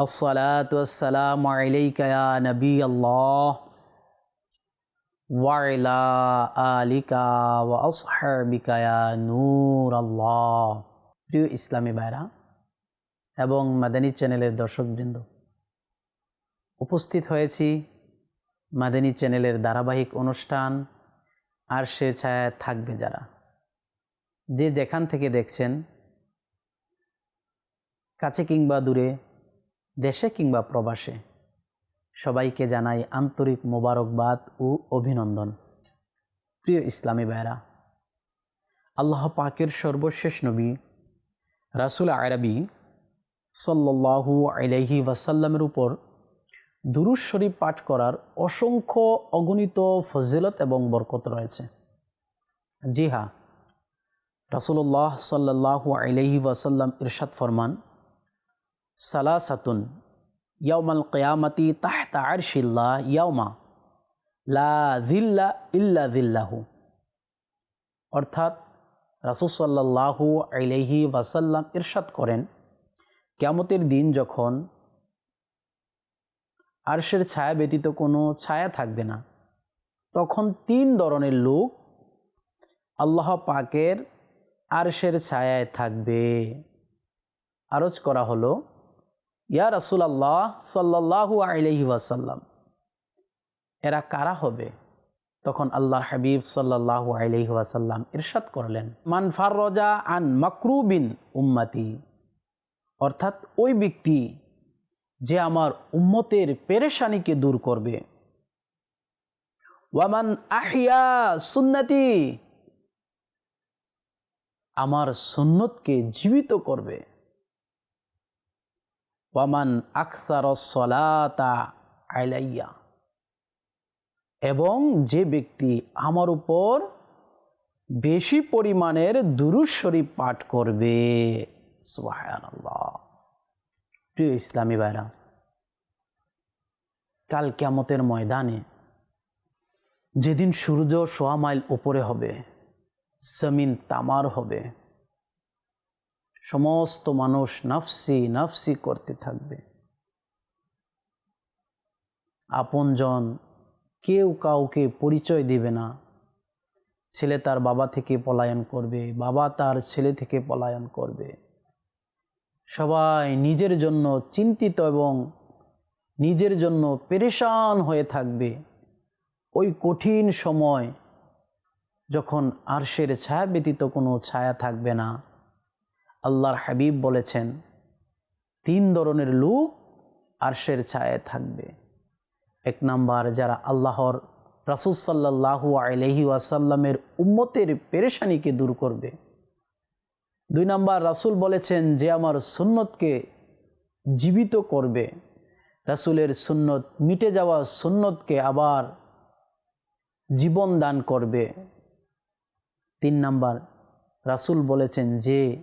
প্রিয় ইসলামী বাইরা এবং মাদানী চ্যানেলের দর্শকবৃন্দ, উপস্থিত হয়েছি মাদানী চ্যানেলের ধারাবাহিক অনুষ্ঠান আর সে ছায় থাকবে যারা। যে যেখান থেকে দেখছেন, কাছে কিংবা দূরে দেশে কিংবা প্রবাসে, সবাইকে জানাই আন্তরিক মোবারকবাদ ও অভিনন্দন। প্রিয় ইসলামী ভাইরা আল্লাহ পাকের সর্বশেষ নবী রাসুল আরবি সাল্লাহু আলাইহি ওয়াসাল্লামের উপর দুরুজ শরীফ পাঠ করার অসংখ্য অগণিত ফজিলত এবং বরকত রয়েছে। জি হ্যাঁ রাসুল্লাহ সাল্লাহু আলাইহি ওয়াসাল্লাম ইরশাদ ফরমান সালাসাতুন, ইয়াউমাল কেয়ামাতি তাহতা আরশিল্লাহ ইয়াউমা, লা দিল্লা ইল্লা দিল্লাহু অর্থাৎ রাসুসাল্লাহু আলহি ওয়াসাল্লাম ইরশাদ করেন, কেয়ামতের দিন যখন আরশের ছায়া ব্যতীত কোনো ছায়া থাকবে না, তখন তিন ধরনের লোক আল্লাহ পাকের আরশের ছায়ায় থাকবে। আরজ করা হলো ইয়া রাসুল আল্লাহ সাল্লাহু আলহি ওয়াসাল্লাম, এরা কারা হবে? তখন আল্লাহ হাবিব সাল্লাহু আলহি ওয়াসাল্লাম ইরশাদ করলেন, মান ফাররজা আন মাকরুবিন উম্মাতি অর্থাৎ ওই ব্যক্তি যে আমার উম্মতের পেরেশানিকে দূর করবে। ওয়ামান আহিয়া সুন্নতি আমার সুন্নতকে জীবিত করবে। ওয়ামান আকসার সলাতা আলাইয়া। এবং যে ব্যক্তি আমার উপর বেশি পরিমাণের দুরুজ শরীফ পাঠ করবে প্রিয় ইসলামী ভাইরা, কাল কেমতের ময়দানে যেদিন সূর্য সোয়া মাইল উপরে হবে, জমিন তামার হবে সমস্ত মানুষ নাফসি নাফসি করতে থাকবে। আপনজন কেউ কাউকে পরিচয় দিবে না। ছেলে তার বাবা থেকে পলায়ন করবে, বাবা তার ছেলে থেকে পলায়ন করবে। সবাই নিজের জন্য চিন্তিত এবং নিজের জন্য পেরেশান হয়ে থাকবে। ওই কঠিন সময় যখন আরশের ছায়া ব্যতীত কোনো ছায়া থাকবে না। আল্লাহর হাবিব বলেছেন, তিন ধরনের লোক আরশের ছায়ায় থাকবে। এক নাম্বার, যারা আল্লাহর রাসুলসাল্লাহু আলহি ওয়াসাল্লামের উম্মতের পেরেশানিকে দূর করবে। দুই নাম্বার, রাসুল বলেছেন যে আমার সুন্নতকে জীবিত করবে। রাসুলের সুন্নত মিটে যাওয়া সুন্নতকে আবার জীবন দান করবে। তিন নাম্বার, রাসুল বলেছেন যে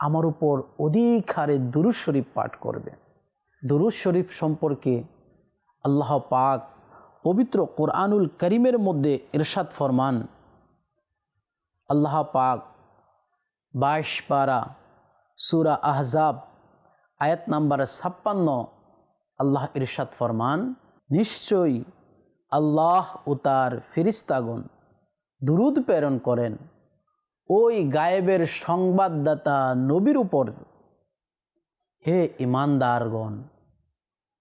আমার উপর অধিক হারে দুরুজ শরীফ পাঠ করবে। দুরুজ শরীফ সম্পর্কে আল্লাহ পাক পবিত্র কোরআনুল করিমের মধ্যে ইরশাদ ফরমান। আল্লাহ পাক বাইশ পারা সুরা আহজাব আয়াত নাম্বার ছাপ্পান্ন আল্লাহ ইরশাদ ফরমান, নিশ্চয়ই আল্লাহ ও তার ফিরিস্তাগণ দুরুদ প্রেরণ করেন। ওই গায়েবের সংবাদদাতা নবীর উপর। হে ইমানদারগণ,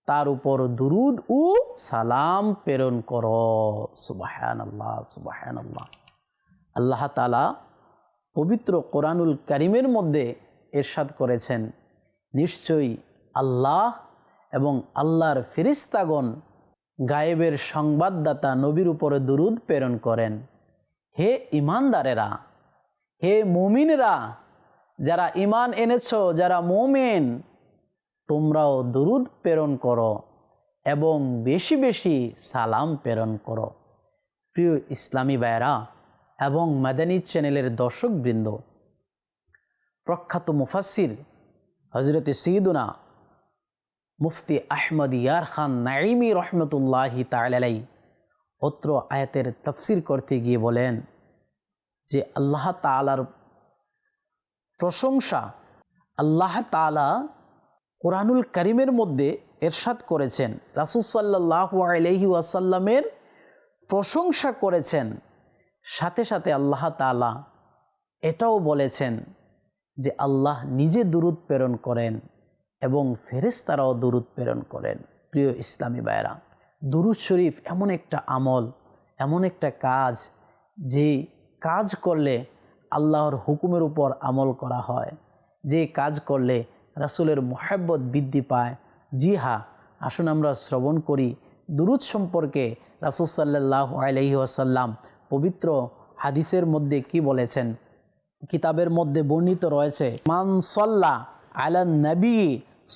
তার উপর দুরুদ ও সালাম প্রেরণ কর। সুবাহান আল্লাহ সুবাহান আল্লাহ আল্লাহ তালা পবিত্র কোরআনুল করিমের মধ্যে এরশাদ করেছেন, নিশ্চয়ই আল্লাহ এবং আল্লাহর ফিরিস্তাগণ গায়েবের সংবাদদাতা নবীর উপরে দুরুদ প্রেরণ করেন। হে ইমানদারেরা হে মুমিনরা, যারা ইমান এনেছ, যারা মোমেন, তোমরাও দুরুদ প্রেরণ করো এবং বেশি বেশি সালাম প্রেরণ করো। প্রিয় ইসলামী ভাইয়েরা এবং মাদানী চ্যানেলের দর্শকবৃন্দ, প্রখ্যাত মুফাসির হজরত সঈদুনা মুফতি আহমদ ইয়ার খান নাইমি রহমতুল্লাহি তালাই অত্র আয়াতের তফসির করতে গিয়ে বলেন যে আল্লাহ তালার প্রশংসা আল্লাহ তালা কোরআনুল করিমের মধ্যে এরশাদ করেছেন রাসুসাল্লাহ আলহি ওয়াসাল্লামের প্রশংসা করেছেন। সাথে সাথে আল্লাহ তালা এটাও বলেছেন যে আল্লাহ নিজে দূরত প্রেরণ করেন এবং ফেরেস্তারাও দূরত প্রেরণ করেন। প্রিয় ইসলামী বায়রা দুরুদ শরীফ এমন একটা আমল, এমন একটা কাজ যে কাজ করলে আল্লাহর হুকুমের উপর আমল করা হয়। যে কাজ করলে রাসুলের মোহাব্বত বৃদ্ধি পায়। জি হা আসুন আমরা শ্রবণ করি। দুরুদ সম্পর্কে রাসুল সাল্লাহ আলহি আসাল্লাম পবিত্র হাদিসের মধ্যে কি বলেছেন? কিতাবের মধ্যে বর্ণিত রয়েছে, মান সল্লা আলান নবী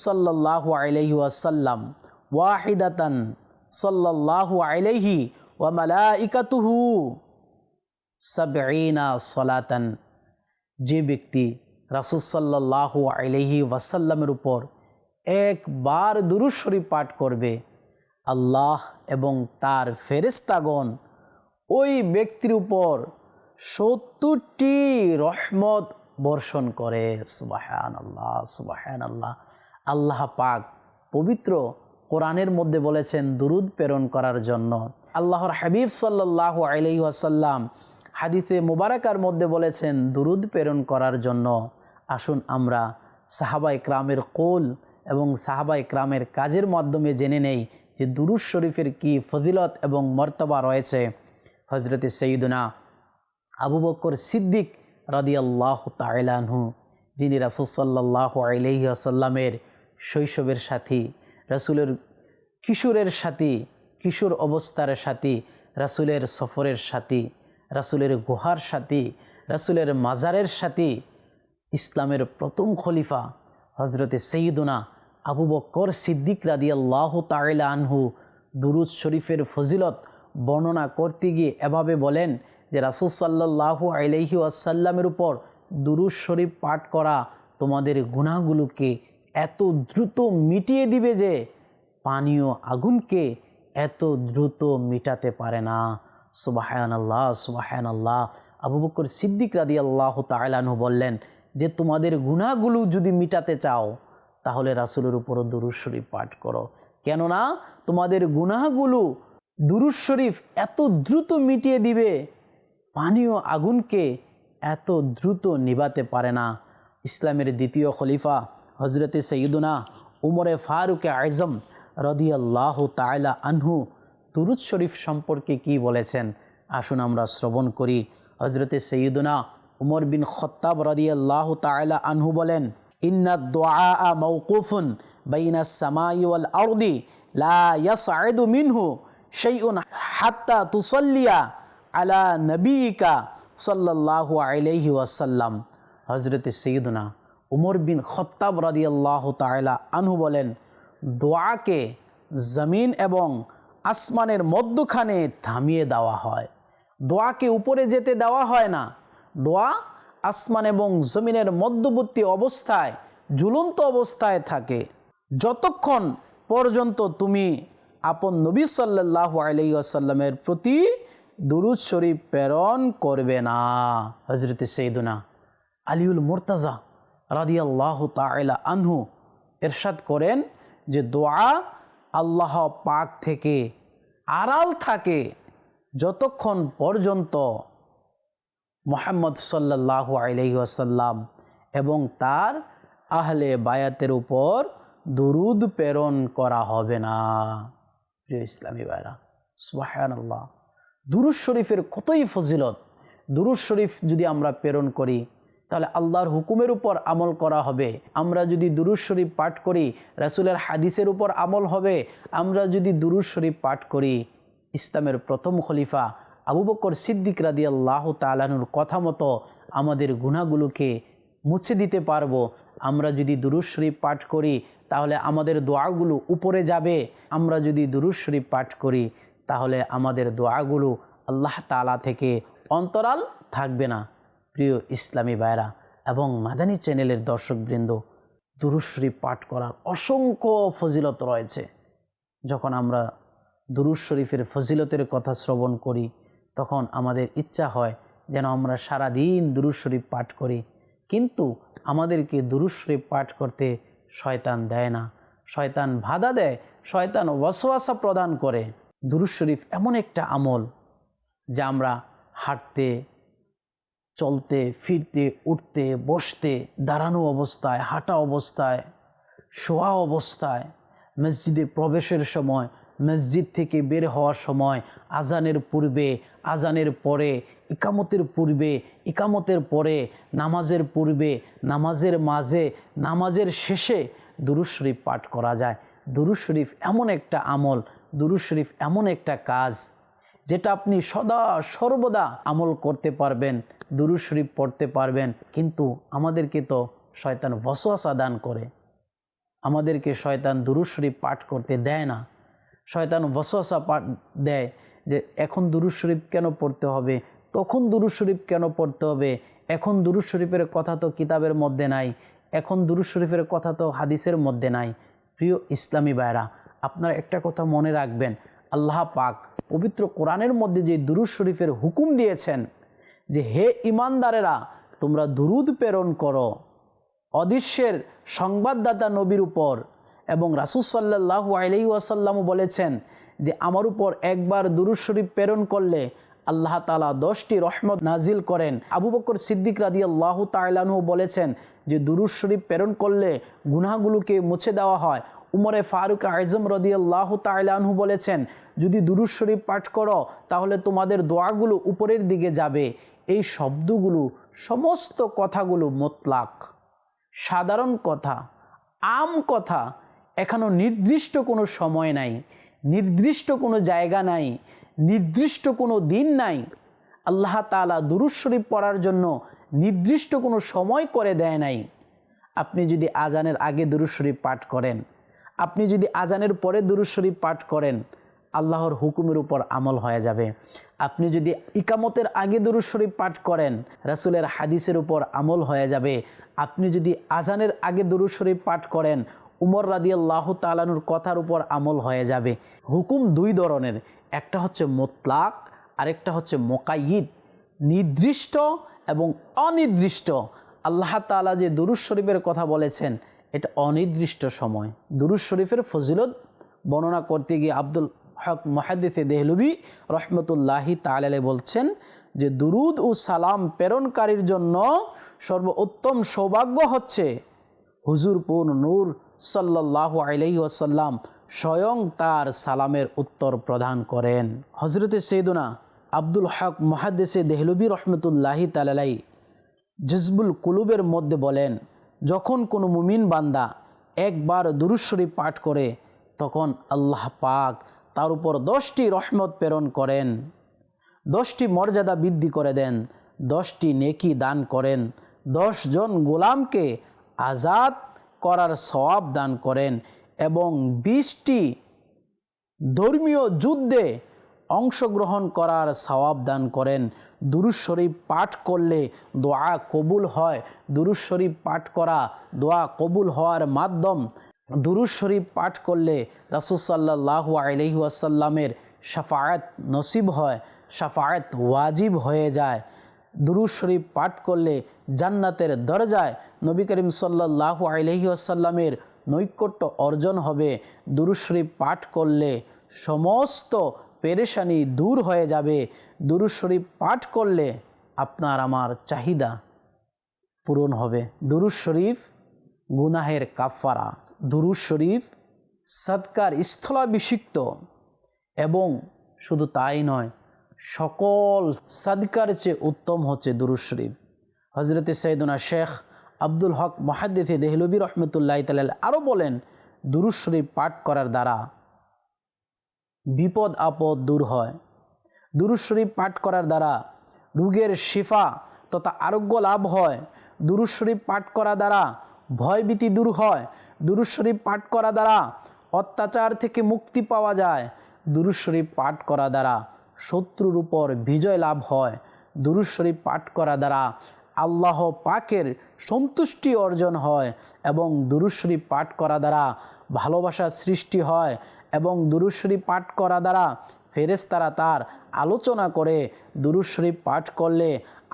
সাল্লাহ আলহি আসাল্লাম ওয়াহিদাতান সাল্লাহ আলহি ওয়া মালাইকাতুহু। সাবঈনা সলাতান। যে ব্যক্তি রাসুসাল্লাহ আলহি ওয়াসাল্লামের উপর একবার দুরুদ শরীফ পাঠ করবে, আল্লাহ এবং তার ফেরেস্তাগণ ওই ব্যক্তির উপর সত্তরটি রহমত বর্ষণ করে। সুবাহান আল্লাহ সুবাহান আল্লাহ আল্লাহ পাক পবিত্র কোরআনের মধ্যে বলেছেন, দুরুদ প্রেরণ করার জন্য। আল্লাহর হাবিব সাল্লাহ আলহি আসাল্লাম হাদিসে মুবারাকার মধ্যে বলেছেন, দুরুদ প্রেরণ করার জন্য আসুন আমরা সাহাবা ইকরামের কোল এবং সাহাবা ইকরামের কাজের মাধ্যমে জেনে নেই যে দুরুদ শরীফের কি ফজিলত এবং মর্তবা রয়েছে। হজরত সঈদুনা আবু বক্কর সিদ্দিক রাদিয়াল্লাহ তাইলানহু যিনি রাসুলসাল্লাহ আলহি আসাল্লামের শৈশবের সাথী, রাসুলের কিশোরের সাথী, কিশোর অবস্থার সাথী, রাসুলের সফরের সাথী রাসুলের গুহার সাথী, রাসুলের মাজারের সাথী, ইসলামের প্রথম খলিফা হজরতে সঈদুনা আবু বক্কর সিদ্দিক রাদি আল্লাহ তাইলা আনহু দুরুদ শরীফের ফজিলত বর্ণনা করতে গিয়ে এভাবে বলেন যে রাসুল সাল্লাহু আলহি আসাল্লামের উপর দুরুদ শরীফ পাঠ করা তোমাদের গুণাগুলোকে এত দ্রুত মিটিয়ে দিবে যে পানীয় আগুনকে এত দ্রুত মিটাতে পারে না। সুবাহান আল্লাহ সুবাহান আল্লাহ আবু বকর সিদ্দিক রাদি আল্লাহ তাইলানহু বললেন, যে তোমাদের গুণাগুলো যদি মিটাতে চাও, তাহলে রাসুলের উপরও দুরুদ শরীফ পাঠ করো। কেননা তোমাদের গুনাহগুলো দুরুদ শরীফ এত দ্রুত মিটিয়ে দিবে, পানীয় আগুনকে এত দ্রুত নিবাতে পারে না। ইসলামের দ্বিতীয় খলিফা হজরতে সঈদুনা উমরে ফারুকে আজম রদিয়াল্লাহ তাইলা আনহু দুরুদ শরীফ সম্পর্কে কি বলেছেন? আসুন আমরা শ্রবণ করি। হজরতে সঈদুনা উমর বিন খত্তাব রদিয়াল্লাহ তাইলা আনহু বলেন, ইন্না দোয়া মৌকুফুন বাইনা সামাই ওয়াল আরদি লা ইয়াসআদু মিনহু শাইউন হাত্তা তুসাল্লিয়া আলা নবীকা সাল্লাল্লাহু আলাইহি ওয়াসাল্লাম। হজরতে সঈদুনা উমর বিন খত্তাব রাদিয়াল্লাহ তাইলা আনহু বলেন দোয়াকে জমিন এবং আসমানের মধ্যখানে থামিয়ে দেওয়া হয়। দোয়াকে উপরে যেতে দেওয়া হয় না। দোয়া আসমান এবং জমিনের মধ্যবর্তী অবস্থায়, ঝুলন্ত অবস্থায় থাকে। যতক্ষণ পর্যন্ত তুমি আপন নবী সাল্লাহ আলাইসাল্লামের প্রতি দুরুদ শরীফ প্রেরণ করবে না। হজরত সৈদুনা আলিউল মোরতাজা রাদিয়াল্লাহ তাইলা আনহু এরশাদ করেন যে দোয়া আল্লাহ পাক থেকে আড়াল থাকে যতক্ষণ পর্যন্ত মোহাম্মদ সাল্লাহু আলহি আসাল্লাম এবং তার আহলে বায়াতের উপর দুরুদ প্রেরণ করা হবে না। প্রিয় ইসলামী ভাইরা সুবাহান আল্লাহ দুরুদ শরীফের কতই ফজিলত। দুরুদ শরীফ যদি আমরা প্রেরণ করি তাহলে আল্লাহর হুকুমের উপর আমল করা হবে। আমরা যদি দুরুদ শরীফ পাঠ করি, রাসুলের হাদিসের উপর আমল হবে। আমরা যদি দুরুদ শরীফ পাঠ করি, ইসলামের প্রথম খলিফা আবু বকর সিদ্দিক রাদি আল্লাহ তালানুর কথা মতো আমাদের গুণাগুলোকে মুছে দিতে পারব। আমরা যদি দুরুদ শরীফ পাঠ করি, তাহলে আমাদের দোয়াগুলো উপরে যাবে। আমরা যদি দুরুজ শরীফ পাঠ করি, তাহলে আমাদের দোয়াগুলো আল্লাহ তালা থেকে অন্তরাল থাকবে না। প্রিয় ইসলামী ভাইরা এবং মাদানী চ্যানেলের দর্শকবৃন্দ দুরুজ শরীফ পাঠ করার অসংখ্য ফজিলত রয়েছে। যখন আমরা দুরুজ শরীফের ফজিলতের কথা শ্রবণ করি, তখন আমাদের ইচ্ছা হয় যেন আমরা সারা দিন দুরুজ শরীফ পাঠ করি। কিন্তু আমাদেরকে দুরুজ শরীফ পাঠ করতে শয়তান দেয় না। শয়তান বাধা দেয়, শয়তান ওয়াসওয়াসা প্রদান করে। দুরুজ শরীফ এমন একটা আমল যা আমরা হাঁটতে চলতে, ফিরতে, উঠতে, বসতে, দাঁড়ানো অবস্থায়, হাঁটা অবস্থায়, শোয়া অবস্থায়, মসজিদে প্রবেশের সময়, মসজিদ থেকে বের হওয়ার সময়, আজানের পূর্বে, আজানের পরে, ইকামতের পূর্বে, ইকামতের পরে, নামাজের পূর্বে, নামাজের মাঝে, নামাজের শেষে দুরুজ শরীফ পাঠ করা যায়। দুরুজ শরীফ এমন একটা আমল দুরুজ শরীফ এমন একটা কাজ, যেটা আপনি সদা সর্বদা আমল করতে পারবেন। দুরুজ শরীফ পড়তে পারবেন, কিন্তু আমাদেরকে তো শয়তান ওয়াসওয়াসা দান করে। আমাদেরকে শয়তান দুরুজ শরীফ পাঠ করতে দেয় না। শয়তান ওয়াসওয়াসা পাঠ দেয় যে, এখন দুরুজ শরীফ কেন পড়তে হবে? তখন দুরুজ শরীফ কেন পড়তে হবে? এখন দুরুজ শরীফের কথা তো কিতাবের মধ্যে নাই। এখন দুরুজ শরীফের কথা তো হাদিসের মধ্যে নাই। প্রিয় ইসলামী ভাইরা আপনারা একটা কথা মনে রাখবেন, আল্লাহ পাক পবিত্র কোরআনের মধ্যে যে দুরুজ শরীফের হুকুম দিয়েছেন যে হে ইমানদারেরা, তোমরা দুরুদ প্রেরণ করো। অদৃশ্যের সংবাদদাতা নবীর উপর এবং রাসুল সাল্লাহ আলাই ওয়াসাল্লামও বলেছেন যে, আমার উপর একবার দুরুজ শরীফ প্রেরণ করলে আল্লাহ তালা দশটি রহমত নাজিল করেন। আবু বকর সিদ্দিক রাদি আল্লাহ তাইলানহু বলেছেন যে দুরুজ শরীফ প্রেরণ করলে গুনাহগুলোকে মুছে দেওয়া হয়। উমরে ফারুক আজম রদি আল্লাহ তাইলানহু বলেছেন, যদি দুরুজ শরীফ পাঠ করো, তাহলে তোমাদের দোয়াগুলো উপরের দিকে যাবে। এই শব্দগুলো, সমস্ত কথাগুলো মোতলাক। সাধারণ কথা, আম কথা এখনও নির্দিষ্ট কোনো সময় নাই, নির্দিষ্ট কোনো জায়গা নাই, নির্দিষ্ট কোনো দিন নাই। আল্লাহ তালা দুরুজ শরীফ পড়ার জন্য নির্দিষ্ট কোনো সময় করে দেয় নাই। আপনি যদি আজানের আগে দুরুজ শরীফ পাঠ করেন, আপনি যদি আজানের পরে দুরুজ শরীফ পাঠ করেন আল্লাহর হুকুমের উপর আমল হয়ে যাবে। আপনি যদি ইকামতের আগে দুরুজ শরীফ পাঠ করেন, রাসুলের হাদিসের উপর আমল হয়ে যাবে। আপনি যদি আজানের আগে দুরুজ শরীফ পাঠ করেন, উমর রাদি আল্লাহ তালানুর কথার উপর আমল হয়ে যাবে। হুকুম দুই ধরনের, একটা হচ্ছে মোতলাক, আরেকটা হচ্ছে মোকাইদ নির্দিষ্ট এবং অনির্দিষ্ট। আল্লাহ তালা যে দুরুজ শরীফের কথা বলেছেন, এটা অনির্দিষ্ট সময়। দুরুজ শরীফের ফজিলত বর্ণনা করতে গিয়ে আব্দুল হক মহাদিসে দেহলুবি রহমতুল্লাহি তালে বলছেন যে দুরুদ ও সালাম প্রেরণকারীর জন্য সর্বোত্তম সৌভাগ্য হচ্ছে হুজুর পুন নূর সাল্লাহ আলাই ওয়াসাল্লাম স্বয়ং তার সালামের উত্তর প্রদান করেন। হজরতে সৈদুনা আব্দুল হক মহাদেসে দেহলুবি রহমতুল্লাহি তালাই জজবুল কুলুবের মধ্যে বলেন, যখন কোনো মুমিন বান্দা একবার দুরুশ্বরী পাঠ করে, তখন আল্লাহ পাক তার উপর দশটি রহমত প্রেরণ করেন, দশটি মর্যাদা বৃদ্ধি করে দেন, দশটি নেকি দান করেন জন গোলামকে আজাদ করার সওয়াব দান করেন এবং বিশটি ধর্মীয় যুদ্ধে অংশগ্রহণ করার সওয়াব দান করেন। দুরুজ শরীফ পাঠ করলে দোয়া কবুল হয়। দুরুজ শরীফ পাঠ করা, দোয়া কবুল হওয়ার মাধ্যম দুরুজ শরীফ পাঠ করলে রাসুসাল্লাহু আলহিউসাল্লামের সাফায়াত নসিব হয় সাফায়াত ওয়াজিব হয়ে যায়। দুরুজ শরীফ পাঠ করলে জান্নাতের দরজায় নবী করিম সাল্লাহু আলহিউসাল্লামের নৈকট্য অর্জন হবে। দুরুজ শরীফ পাঠ করলে সমস্ত পেরেশানি দূর হয়ে যাবে। দুরুজ শরীফ পাঠ করলে আপনার আমার চাহিদা পূরণ হবে। দুরুজ শরীফ গুনাহের কাফারা দুরুজ শরীফ সৎকার স্থলাভিষিক্ত এবং শুধু তাই নয়, সকল সাদকার চেয়ে উত্তম হচ্ছে দুরুজ শরীফ। হজরতে সৈদুনা শেখ আব্দুল হক মহাদ্দিথে দেহলবী রহমতুল্লাহ তাল আরও বলেন দুরুজ শরীফ পাঠ করার দ্বারা বিপদ আপদ দূর হয়। দুরুজ শরীফ পাঠ করার দ্বারা রোগের শিফা তথা আরোগ্য লাভ হয়। দুরুজ শরীফ পাঠ করা দ্বারা ভয়ভীতি দূর হয়। দুরুদ শরীফ পাঠ করা দ্বারা অত্যাচার থেকে মুক্তি পাওয়া যায়। দুরুদ শরীফ পাঠ করা দ্বারা শত্রুর উপর বিজয় লাভ হয়। দুরুদ শরীফ পাঠ করা দ্বারা আল্লাহ পাকের সন্তুষ্টি অর্জন হয় এবং দুরুদ শরীফ পাঠ করা দ্বারা ভালোবাসার সৃষ্টি হয় এবং দুরুদ শরীফ পাঠ করা দ্বারা ফেরেশতারা তার আলোচনা করে। দুরুদ শরীফ পাঠ করলে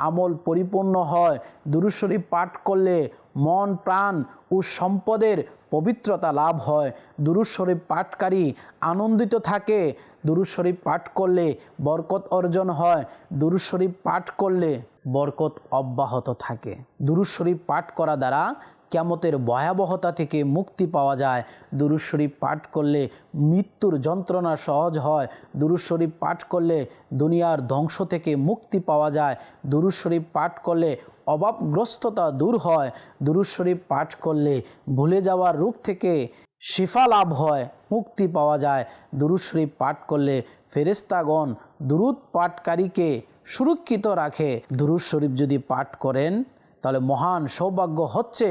আমল পরিপূর্ণ হয়। দুরুদ শরীফ পাঠ করলে মন, প্রাণ ও সম্পদের পবিত্রতা লাভ হয়। দুরুদ শরীফ পাঠকারী আনন্দিত থাকে। দুরুদ শরীফ পাঠ করলে বরকত অর্জন হয়। দুরুদ শরীফ পাঠ করলে বরকত অব্যাহত থাকে। দুরুদ শরীফ পাঠ করা দ্বারা ক্যামতের ভয়াবহতা থেকে মুক্তি পাওয়া যায়। দুরুদ শরীফ পাঠ করলে মৃত্যুর যন্ত্রণা সহজ হয়। দুরুদ শরীফ পাঠ করলে দুনিয়ার ধ্বংস থেকে মুক্তি পাওয়া যায়। দুরুদ শরীফ পাঠ করলে অভাবগ্রস্ততা দূর হয়। দুরুদ শরীফ পাঠ করলে ভুলে যাওয়ার রূপ থেকে শিফা লাভ হয়, মুক্তি পাওয়া যায়। দুরুদ শরীফ পাঠ করলে ফেরেস্তাগণ দুরুদ পাঠকারীকে সুরক্ষিত রাখে। দুরুদ শরীফ যদি পাঠ করেন, তাহলে মহান সৌভাগ্য হচ্ছে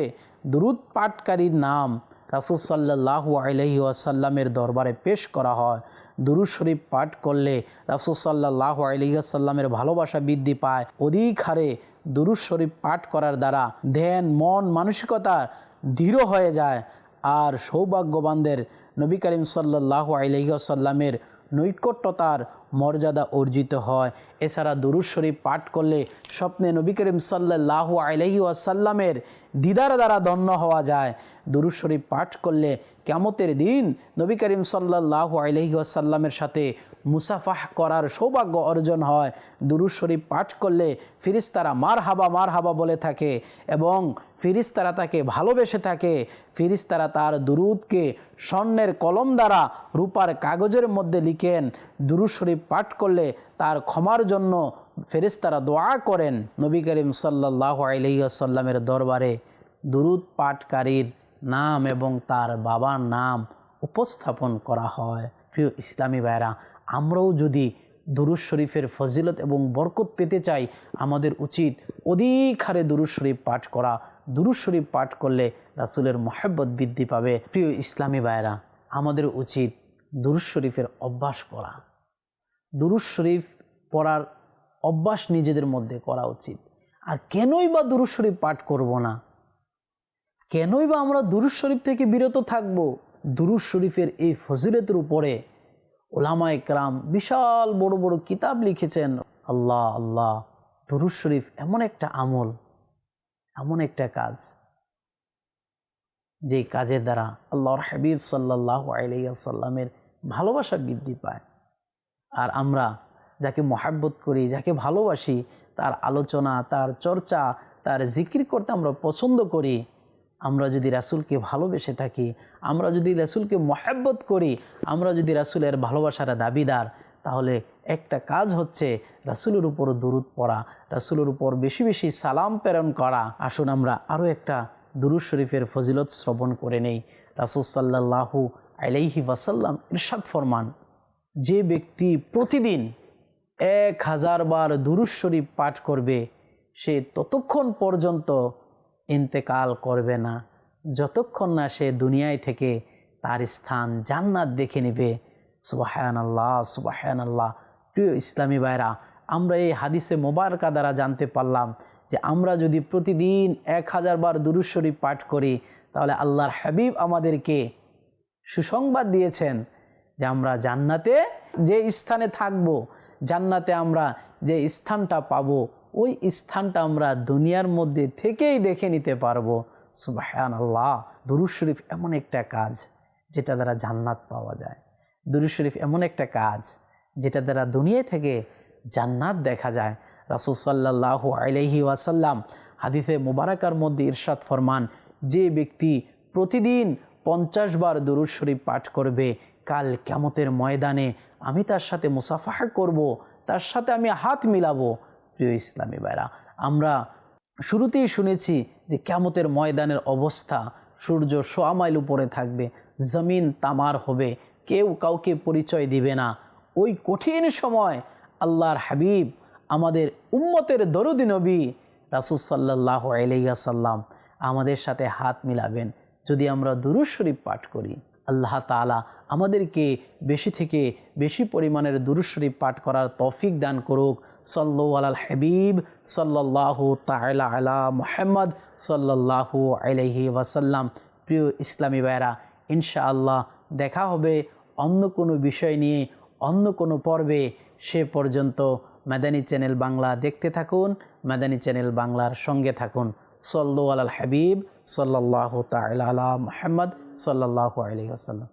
দুরুদ পাঠকারীর নাম রাসুল সাল্লাহু আলহি আসাল্লামের দরবারে পেশ করা হয়। দুরুদ শরীফ পাঠ করলে রাসুল সাল্লাহ আলহি আসাল্লামের ভালোবাসা বৃদ্ধি পায়। অধিক হারে দুরুদ শরীফ পাঠ করার দ্বারা ধ্যান, মন, মানসিকতা দৃঢ় হয়ে যায়। আর সৌভাগ্যবানদের নবী করিম সাল্লাহ আলহি আসাল্লামের নৈকট্যতার মর্যাদা অর্জিত হয়। এছাড়া দুরুদ শরীফ পাঠ করলে স্বপ্নে নবী করিম সাল্লাহ আলহি আসাল্লামের দিদার দ্বারা ধন্য হওয়া যায়। দুরুদ শরীফ পাঠ করলে কেমতের দিন নবী করিম সাল্লাহ আলহি আসাল্লামের সাথে মুসাফাহ করার সৌভাগ্য অর্জন হয়। দুরুদ শরীফ পাঠ করলে ফিরিস্তারা মার হাবা মার হাবা বলে থাকে এবং ফিরিস্তারা তাকে ভালোবেসে থাকে। ফিরিস্তারা তার দুরুদকে স্বর্ণের কলম দ্বারা রূপার কাগজের মধ্যে লিখেন। দুরুদ শরীফ পাঠ করলে তার ক্ষমার জন্য ফেরিস্তারা দোয়া করেন নবী করিম সাল্লাহ আলহিসাল্লামের দরবারে। দুরুদ পাঠকারীর নাম এবং তার বাবার নাম উপস্থাপন করা হয়। প্রিয় ইসলামী ভাইরা আমরাও যদি দুরুদ শরীফের ফজিলত এবং বরকত পেতে চাই, আমাদের উচিত অধিক হারে দুরুদ শরীফ পাঠ করা। দুরুদ শরীফ পাঠ করলে রাসুলের মহাব্বত বৃদ্ধি পাবে। প্রিয় ইসলামী ভাইরা আমাদের উচিত দুরুদ শরীফের অভ্যাস করা। দুরুদ শরীফ পড়ার অভ্যাস নিজেদের মধ্যে করা উচিত। আর কেনই বা দুরুদ শরীফ পাঠ করব না? কেনই বা আমরা দুরুদ শরীফ থেকে বিরত থাকব? দুরুদ শরীফের এই ফজিলতের উপরে ওলামা ইকরাম বিশাল বড় বড় কিতাব লিখেছেন। আল্লাহ আল্লাহ, দুরুদ শরীফ এমন একটা আমল, এমন একটা কাজ, যে কাজের দ্বারা আল্লাহর হাবিব সাল্লাহ আলাইসাল্লামের ভালোবাসা বৃদ্ধি পায়। আর আমরা যাকে মহাব্বত করি, যাকে ভালোবাসি, তার আলোচনা, তার চর্চা, তার জিকির করতে আমরা পছন্দ করি। আমরা যদি রাসুলকে ভালোবেসে থাকি, আমরা যদি রাসুলকে মহাব্বত করি, আমরা যদি রাসুলের ভালোবাসার দাবিদার, তাহলে একটা কাজ হচ্ছে রাসুলের উপর দূরত পড়া, রাসুলের উপর বেশি বেশি সালাম প্রেরণ করা। আসুন আমরা আরও একটা দুরুদ শরীফের ফজিলত শ্রবণ করে নেই। রাসুল সাল্লাহু আলাইহি ওয়াসাল্লাম ইরশাদ ফরমান, যে ব্যক্তি প্রতিদিন এক হাজার বার দুরুদ শরীফ পাঠ করবে, সে ততক্ষণ পর্যন্ত ইন্তেকাল করবে না। যতক্ষণ না সে দুনিয়ায় থেকে তার স্থান জান্নাত দেখে নেবে। সুবাহান আল্লাহ সুবাহান আল্লাহ প্রিয় ইসলামী ভাইরা আমরা এই হাদিসে মোবারকা দ্বারা জানতে পারলাম যে আমরা যদি প্রতিদিন এক হাজার বার দুরুদ শরীফ পাঠ করি, তাহলে আল্লাহর হাবিব আমাদেরকে সুসংবাদ দিয়েছেন যে আমরা জান্নাতে যে স্থানে থাকব, জান্নাতে আমরা যে স্থানটা পাব ওই স্থানটা আমরা দুনিয়ার মধ্যে থেকেই দেখে নিতে পারব। সুবাহান আল্লাহ দুরুদ শরীফ এমন একটা কাজ যেটা দ্বারা জান্নাত পাওয়া যায়। দুরুদ শরীফ এমন একটা কাজ যেটা দ্বারা দুনিয়া থেকে জান্নাত দেখা যায়। রাসুল সাল্লাহ আলহি ওয়াসাল্লাম হাদিসে মুবারাকার মধ্যে ইরশাদ ফরমান, যে ব্যক্তি প্রতিদিন পঞ্চাশ বার দুরুদ শরীফ পাঠ করবে, কাল কেমতের ময়দানে আমি তার সাথে মুসাফাহা করব, তার সাথে আমি হাত মিলাবো প্রিয় ইসলামী ভাইরা, আমরা শুরুতেই শুনেছি যে কেমতের ময়দানের অবস্থা, সূর্য সোয়া মাইল উপরে থাকবে, জমিন তামার হবে, কেউ কাউকে পরিচয় দিবে না। ওই কঠিন সময় আল্লাহর হাবিব আমাদের উম্মতের দরুদি নবী রাসুসাল্লাহ আলাইসাল্লাম আমাদের সাথে হাত মিলাবেন। যদি আমরা দুরুজ শরীফ পাঠ করি, আল্লাহ তালা আমাদেরকে বেশি থেকে বেশি পরিমাণের দুরুজ শরীফ পাঠ করার তৌফিক দান করুক। সল্লু আলাল হাবিব, সাল্লাল্লাহু তাআলা আলা মুহাম্মদ, সাল্লাল্লাহু আলাইহি ওয়াসাল্লাম। প্রিয় ইসলামী ভাইরা ইনশাআল্লাহ দেখা হবে অন্য কোনো বিষয় নিয়ে, অন্য কোনো পর্বে। সে পর্যন্ত মাদানী চ্যানেল বাংলা দেখতে থাকুন, মাদানী চ্যানেল বাংলার সঙ্গে থাকুন। সল্লু আলাল হাবিব, সাল্লাল্লাহু তাআলা আলা মুহাম্মদ, সাল্লাল্লাহু আলাইহি ওয়াসাল্লাম।